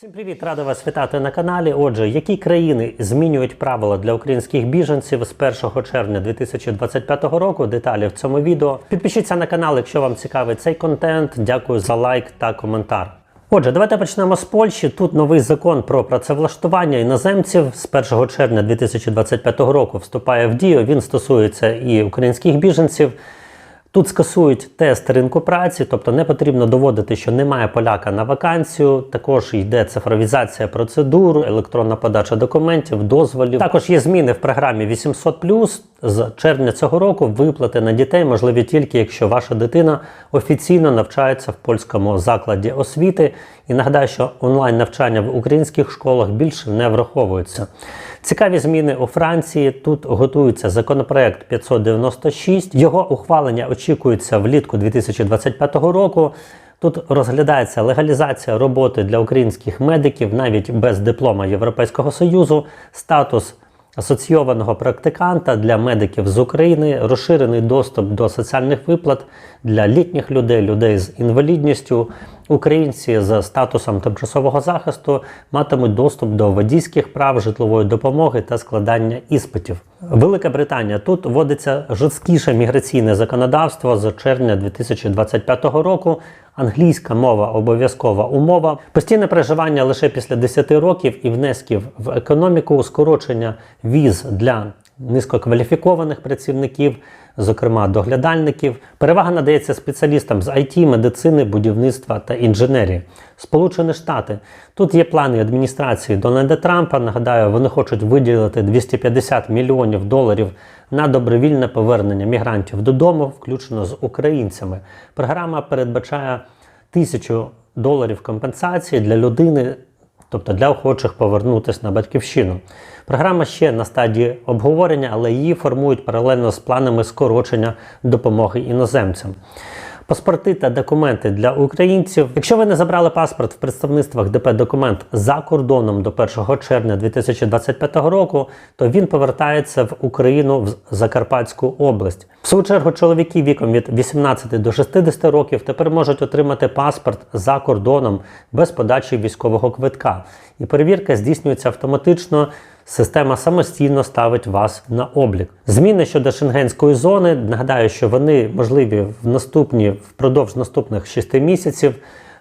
Всім привіт, рада вас вітати на каналі. Отже, які країни змінюють правила для українських біженців з 1 червня 2025 року? Деталі в цьому відео. Підпишіться на канал, якщо вам цікавий цей контент. Дякую за лайк та коментар. Отже, давайте почнемо з Польщі. Тут новий закон про працевлаштування іноземців з 1 червня 2025 року вступає в дію. Він стосується і українських біженців. Тут скасують тест ринку праці, тобто не потрібно доводити, що немає поляка на вакансію. Також йде цифровізація процедур, електронна подача документів, дозволів. Також є зміни в програмі 800+. З червня цього року виплати на дітей можливі тільки, якщо ваша дитина офіційно навчається в польському закладі освіти. І нагадаю, що онлайн навчання в українських школах більше не враховується. Цікаві зміни у Франції. Тут готується законопроект 596. Його ухвалення очікується влітку 2025 року. Тут розглядається легалізація роботи для українських медиків навіть без диплома Європейського союзу, статус асоційованого практиканта для медиків з України, розширений доступ до соціальних виплат для літніх людей, людей з інвалідністю. Українці з статусом тимчасового захисту матимуть доступ до водійських прав, житлової допомоги та складання іспитів. Велика Британія тут вводиться жорсткіше міграційне законодавство з червня 2025 року. Англійська мова обов'язкова умова, постійне проживання лише після 10 років і внесків в економіку, скорочення віз для низькокваліфікованих працівників, зокрема доглядальників. Перевага надається спеціалістам з IT, медицини, будівництва та інженерії. Сполучені Штати. Тут є плани адміністрації Дональда Трампа. Нагадаю, вони хочуть виділити 250 мільйонів доларів на добровільне повернення мігрантів додому, включно з українцями. Програма передбачає тисячу доларів компенсації для людини тобто для охочих повернутися на батьківщину. Програма ще на стадії обговорення, але її формують паралельно з планами скорочення допомоги іноземцям. Паспорти та документи для українців. Якщо ви не забрали паспорт в представництвах ДП документ за кордоном до 1 червня 2025 року, то він повертається в Україну в Закарпатську область. В свою чергу чоловіки віком від 18 до 60 років тепер можуть отримати паспорт за кордоном без подачі військового квитка. І перевірка здійснюється автоматично. Система самостійно ставить вас на облік. Зміни щодо шенгенської зони. Нагадаю, що вони можливі в наступні впродовж наступних 6 місяців.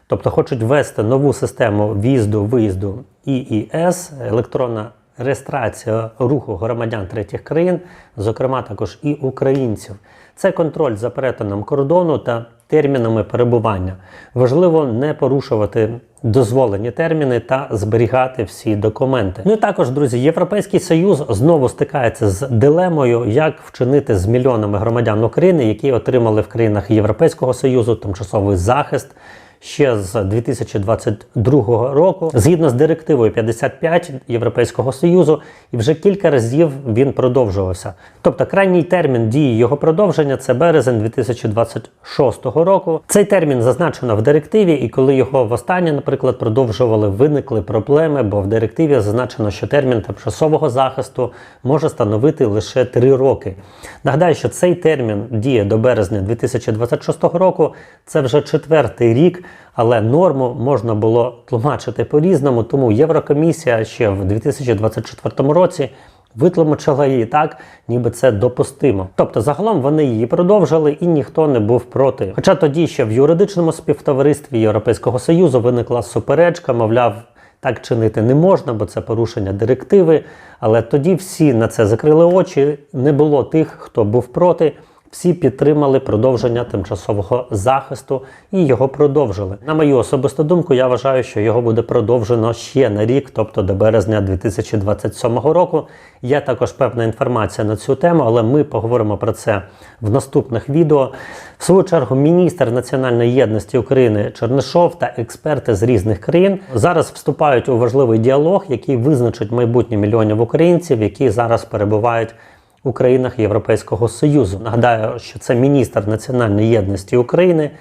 Тобто хочуть ввести нову систему в'їзду, виїзду ІІС, електронна реєстрація руху громадян третіх країн, зокрема також і українців. Це контроль за перетином кордону та термінами перебування. Важливо не порушувати дозволені терміни та зберігати всі документи. Ну і також, друзі, Європейський Союз знову стикається з дилемою, як вчинити з мільйонами громадян України, які отримали в країнах Європейського Союзу тимчасовий захист ще з 2022 року, згідно з директивою 55 Європейського союзу, і вже кілька разів він продовжувався. Тобто крайній термін дії його продовження це березень 2026 року. Цей термін зазначено в директиві, і коли його востаннє, наприклад, продовжували, виникли проблеми, бо в директиві зазначено, що термін тимчасового захисту може становити лише 3 роки. Нагадаю, що цей термін діє до березня 2026 року. Це вже четвертий рік. Але норму можна було тлумачити по-різному, тому Єврокомісія ще в 2024 році витлумачила її так, ніби це допустимо. Тобто, загалом вони її продовжили і ніхто не був проти. Хоча тоді ще в юридичному співтоваристві Європейського Союзу виникла суперечка, мовляв. Так чинити не можна, бо це порушення директиви. Але тоді всі на це закрили очі. Не було тих, хто був проти. Всі підтримали продовження тимчасового захисту і його продовжили. На мою особисту думку, я вважаю, що його буде продовжено ще на рік, тобто до березня 2027 року. Є також певна інформація на цю тему, але ми поговоримо про це в наступних відео. В свою чергу, міністр національної єдності України Чернишов та експерти з різних країн зараз вступають у важливий діалог, який визначить майбутнє мільйонів українців, які зараз перебувають у країнах Європейського Союзу. Нагадаю, що це міністр національної єдності України.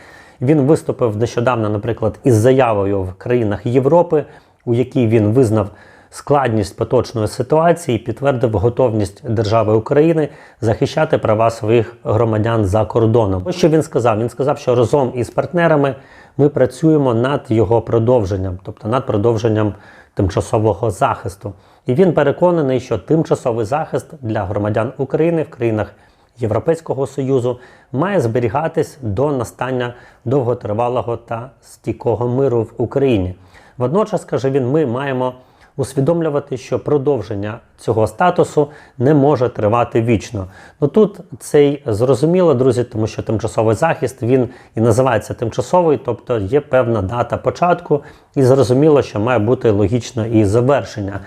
Він виступив нещодавно, наприклад, із заявою в країнах Європи, у якій він визнав складність поточної ситуації і підтвердив готовність держави України захищати права своїх громадян за кордоном. Ось що він сказав: він сказав, що разом із партнерами ми працюємо над його продовженням, тобто над продовженням тимчасового захисту. І він переконаний, що тимчасовий захист для громадян України в країнах Європейського Союзу має зберігатись до настання довготривалого та стійкого миру в Україні. Водночас, каже він, ми маємо усвідомлювати, що продовження цього статусу не може тривати вічно. Ну тут цей зрозуміло, друзі, тому що тимчасовий захист він і називається тимчасовий, тобто є певна дата початку, і зрозуміло, що має бути логічно і завершення.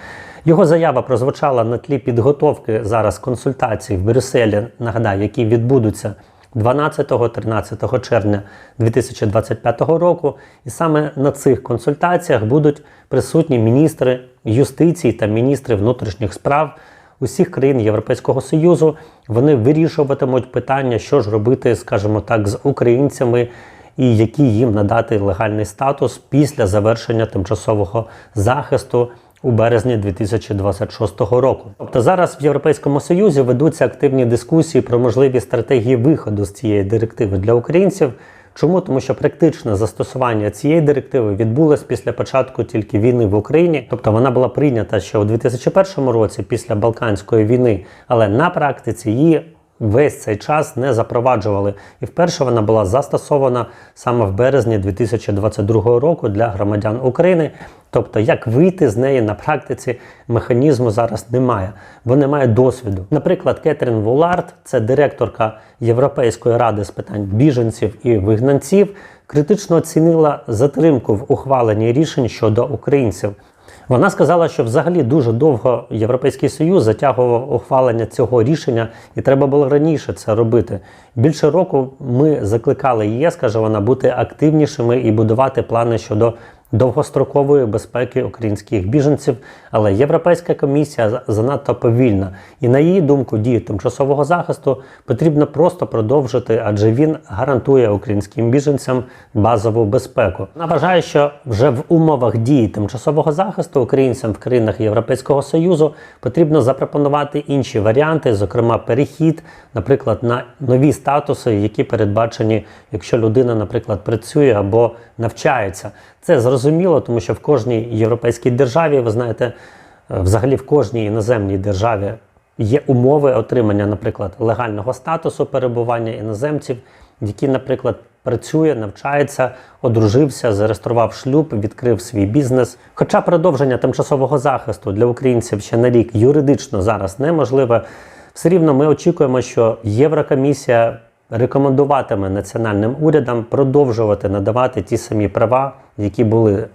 Його заява прозвучала на тлі підготовки зараз консультацій в Брюсселі, нагадаю, які відбудуться 12-13 червня 2025 року. І саме на цих консультаціях будуть присутні міністри юстиції та міністри внутрішніх справ усіх країн Європейського Союзу. Вони вирішуватимуть питання, що ж робити, скажімо так, з українцями. І який їм надати легальний статус після завершення тимчасового захисту у березні 2026 року. Тобто зараз в Європейському Союзі ведуться активні дискусії про можливі стратегії виходу з цієї директиви для українців. Чому? Тому що практичне застосування цієї директиви відбулось після початку тільки війни в Україні, тобто вона була прийнята ще у 2001 році після Балканської війни, але на практиці її весь цей час не запроваджували. І вперше вона була застосована саме в березні 2022 року для громадян України. Тобто, як вийти з неї на практиці механізму зараз немає, бо немає досвіду. Наприклад, Кетрін Вулард, це директорка Європейської ради з питань біженців і вигнанців, критично оцінила затримку в ухваленні рішень щодо українців. Вона сказала, що взагалі дуже довго Європейський Союз затягував ухвалення цього рішення, і треба було раніше це робити. Більше року ми закликали ЄС, каже вона, бути активнішими і будувати плани щодо довгострокової безпеки українських біженців. Але Європейська комісія занадто повільна, і на її думку, дії тимчасового захисту потрібно просто продовжити, адже він гарантує українським біженцям базову безпеку. Вона вважає, що вже в умовах дії тимчасового захисту українцям в країнах Європейського союзу потрібно запропонувати інші варіанти, зокрема перехід, наприклад, на нові статуси, які передбачені, якщо людина, наприклад, працює або навчається. Це зрозуміло, тому що в кожній європейській державі, ви знаєте, взагалі в кожній іноземній державі є умови отримання, наприклад, легального статусу перебування іноземців, які, наприклад, працює, навчається, одружився, зареєстрував шлюб, відкрив свій бізнес. Хоча продовження тимчасового захисту для українців ще на рік юридично зараз неможливе, все рівно ми очікуємо, що Єврокомісія рекомендуватиме національним урядам продовжувати надавати ті самі права, які були е,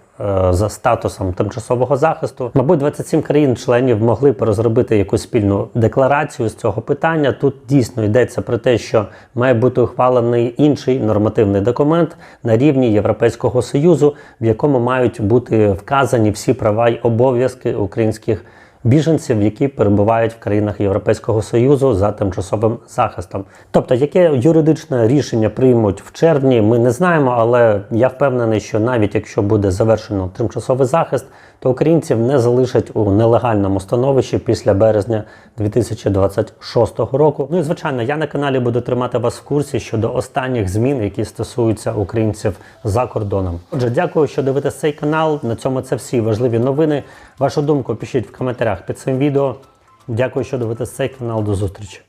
за статусом тимчасового захисту. Мабуть, 27 країн-членів могли б розробити якусь спільну декларацію з цього питання. Тут дійсно йдеться про те, що має бути ухвалений інший нормативний документ на рівні Європейського союзу, в якому мають бути вказані всі права й обов'язки українських біженців, які перебувають в країнах Європейського союзу за тимчасовим захистом. Тобто, яке юридичне рішення приймуть в червні, ми не знаємо, але я впевнений, що навіть якщо буде завершено тимчасовий захист, то українців не залишать у нелегальному становищі після березня 2026 року. Ну і звичайно, я на каналі буду тримати вас в курсі щодо останніх змін, які стосуються українців за кордоном. Отже, дякую, що дивитесь цей канал. На цьому це всі важливі новини. Вашу думку пишіть в коментарях під цим відео. Дякую, що дивитесь цей канал. До зустрічі.